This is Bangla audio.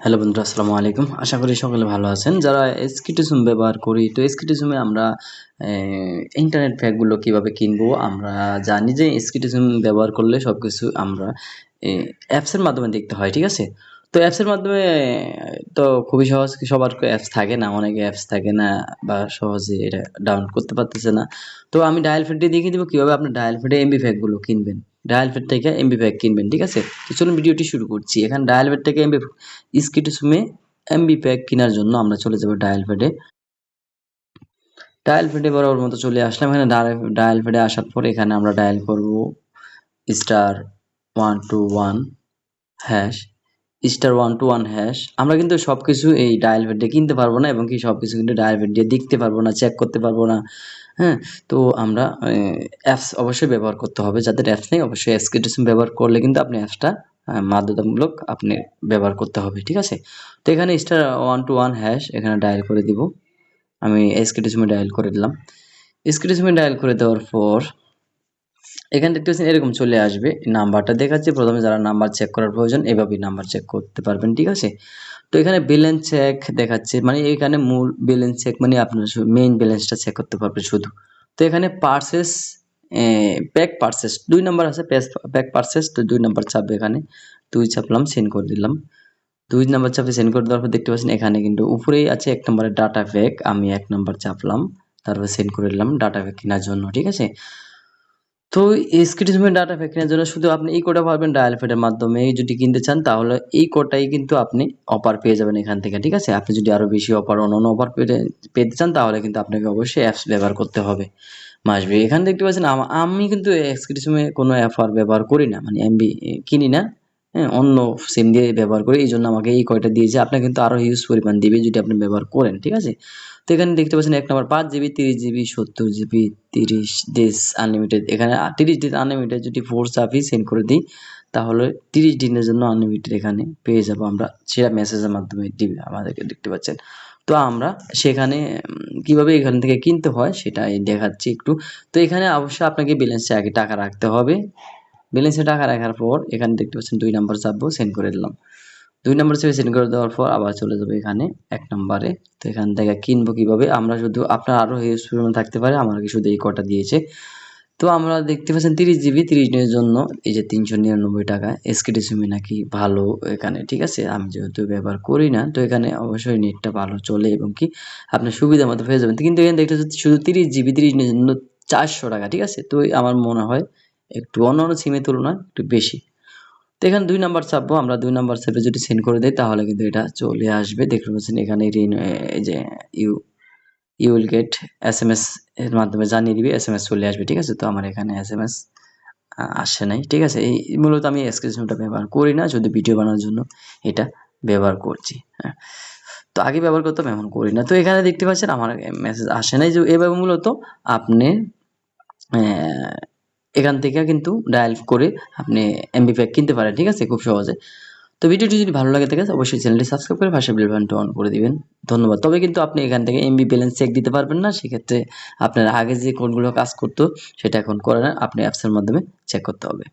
হ্যালো বন্ধুরা, আসসালামু আলাইকুম। আশা করি সকলে ভালো আছেন। যারা এসকিটিজুম ব্যবহার করি, তো এসকিটিজুমে আমরা ইন্টারনেট প্যাকগুলো কীভাবে কিনবো, আমরা জানি যে এসকিটিজুম ব্যবহার করলে সব কিছু আমরা অ্যাপসের মাধ্যমে দেখতে হয়, ঠিক আছে? তো অ্যাপসের মাধ্যমে, তো খুবই সহজ, সবার অ্যাপস থাকে না, অনেকে অ্যাপস থাকে না, বা সহজে এটা ডাউনলোড করতে পারতেছে না। তো আমি ডায়াল ফিডে দেখিয়ে দিব কীভাবে আপনি ডায়াল ফিডে এমবি প্যাকগুলো কিনবেন। ডায়াল ফেড থেকে এমবি প্যাক কিনবেন, ঠিক আছে? তো চলুন ভিডিওটি শুরু করছি। এখানে ডায়াল ফেড থেকে এমবি স্কিটুসমে এমবি প্যাক কেনার জন্য আমরা চলে যাব ডায়াল ফেডে ডায়াল ফেডে বরাবর মতো চলে আসলাম। এখানে ডায়াল ফেডে আসার পর এখানে আমরা ডায়াল করব star one two one hash star one two one hash আমরা কিন্তু সব কিছু এই ডায়াল ফেড দিয়ে কিনতে পারব না এবং কি সব কিছু কিন্তু ডায়াল ফেড দিয়ে দেখতে পারব না চেক করতে পারব না হ্যাঁ? তো আমরা অ্যাপস অবশ্যই ব্যবহার করতে হবে। যাদের অ্যাপস নেই, অবশ্যই এসকিটিসম ব্যবহার করলে কিন্তু আপনি অ্যাপসটা বাধ্যতামূলক আপনি ব্যবহার করতে হবে, ঠিক আছে? তো এখানে star one two one hash এখানে ডায়াল করে দিব। আমি এসকিটিসমে ডায়াল করে দিলাম। এসকিটিসমে ডায়াল করে দেওয়ার পর এখানে দেখতে পাচ্ছেন এরকম চলে আসবে নাম্বারটা দেখাচ্ছে। প্রথমে যারা নাম্বার চেক করার প্রয়োজন, এভাবেই নাম্বার চেক করতে পারবেন, ঠিক আছে? তো এখানে ব্যালেন্স চেক দেখাচ্ছে মানে এখানে মূল ব্যালেন্স চেক মানে আপনার মেইন ব্যালেন্সটা চেক করতে পারবেন শুধু। তো এখানে পার্সেস প্যাক পার্সেস দুই নাম্বার আছে প্যাক পার্সেস তো দুই নাম্বার চাপবে এখানে, দুই চাপলাম সেন্ড করে দিলাম। দুই নাম্বার চাপে সেন্ড করে দেওয়ার পর দেখতে পাচ্ছেন এখানে কিন্তু উপরেই আছে এক নম্বরের ডাটা প্যাক আমি এক নাম্বার চাপলাম, তারপর সেন্ড করে দিলাম ডাটা প্যাক কেনার জন্য, ঠিক আছে? তো স্ক্রিটিজমের ডাটা প্যাক জন্য শুধু আপনি এই কোডটা পাবেন ডায়াল ফেডের মাধ্যমে। যদি কিনতে চান, তাহলে এই কোডটাই কিন্তু আপনি অফার পেয়ে যাবেন এখান থেকে, ঠিক আছে? আপনি যদি আরও বেশি অফার অন্য অন্য অফার পেতে চান, তাহলে কিন্তু আপনাকে অবশ্যই অ্যাপস ব্যবহার করতে হবে মাসবে এখানে দেখতে পাচ্ছেন, আমি কিন্তু এক্সক্রিটিসমে কোনো অ্যাফার ব্যবহার করি না মানে এমবি কিনি না হ্যাঁ অন্য সিম দিয়ে ব্যবহার করি। এই জন্য আমাকে এই কয়টা দিয়েছে। আপনার কিন্তু আরও হিউজ পরিমাণ দিবে যদি আপনি ব্যবহার করেন, ঠিক আছে? তো এখানে দেখতে পাচ্ছেন এক নম্বর, পাঁচ জিবি, তিরিশ জিবি, সত্তর জিবি, তিরিশ ডেজ আনলিমিটেড। এখানে তিরিশ ডেজ আনলিমিটেড যদি ফোর চাপি সেন্ড করে দিই, তাহলে তিরিশ দিনের জন্য আনলিমিটেড এখানে পেয়ে যাব আমরা। সেটা মেসেজের মাধ্যমে দিবে, আমাদেরকে দেখতে পাচ্ছেন। তো আমরা সেখানে কীভাবে এখান থেকে কিনতে হয় সেটাই দেখাচ্ছি একটু। তো এখানে অবশ্যই আপনাকে ব্যালেন্সে আগে টাকা রাখতে হবে। ব্যালেন্সে টাকা রাখার পর এখানে দেখতে পাচ্ছেন দুই নম্বর চাপবো সেন্ড করে দিলাম। দুই নম্বর সেন্ড করে দেওয়ার পর আবার চলে যাবে এখানে এক নম্বরে। তো এখান থেকে কিনবো কীভাবে? আমরা শুধু আপনার আরও হিউজ পরিমাণ থাকতে পারে, আমাকে শুধু এই কটা দিয়েছে। তো আমরা দেখতে পাচ্ছেন তিরিশ জিবি তিরিশ দিনের জন্য, এই যে তিনশো নিরানব্বই টাকা। এসকেটি সুমি নাকি ভালো এখানে, ঠিক আছে? আমি যেহেতু ব্যবহার করি না, তো এখানে অবশ্যই নেটটা ভালো চলে এবং কি আপনার সুবিধা মতো হয়ে যাবেন। কিন্তু এখানে দেখতে শুধু তিরিশ জিবি তিরিশ দিনের জন্য চারশো টাকা, ঠিক আছে? তো আমার মনে হয় একটু অন্য অন্য সিমের তুলনায় একটু বেশি। তো এখানে দুই নাম্বার চাপবো আমরা দুই নাম্বার চাপে যদি সেন্ড করে দিই, তাহলে কিন্তু এটা চলে আসবে। দেখতে পাচ্ছেন এখানে এই যে you you will get S M S এর মাধ্যমে জানিয়ে দিবি এস এম এস চলে আসবে, ঠিক আছে? তো আমার এখানে এস এম এস আসে নাই, ঠিক আছে? এই মূলত আমি এক্সক্রিপশনটা ব্যবহার করি না যদি ভিডিও বানানোর জন্য এটা ব্যবহার করছি হ্যাঁ? তো আগে ব্যবহার করতাম এমন করি না। তো এখানে দেখতে পাচ্ছেন আমার মেসেজ আসে নাই যে এভাবে মূলত আপনি এখান থেকে কিন্তু ডায়াল করে আপনি এমবি প্যাক কিনতে পারেন, ঠিক আছে? খুব সহজে। তো ভিডিওটি যদি ভালো লাগে থাকে, অবশ্যই চ্যানেলটি সাবস্ক্রাইব করে পাশে বেল বাটনটি অন করে দিবেন। ধন্যবাদ। তবে কিন্তু আপনি এখান থেকে এমবি ব্যালেন্স চেক দিতে পারবেন না, সেক্ষেত্রে আপনার আগে যে কোনগুলো কাজ করতো, সেটা এখন করে না আপনি অ্যাপসের মাধ্যমে চেক করতে হবে।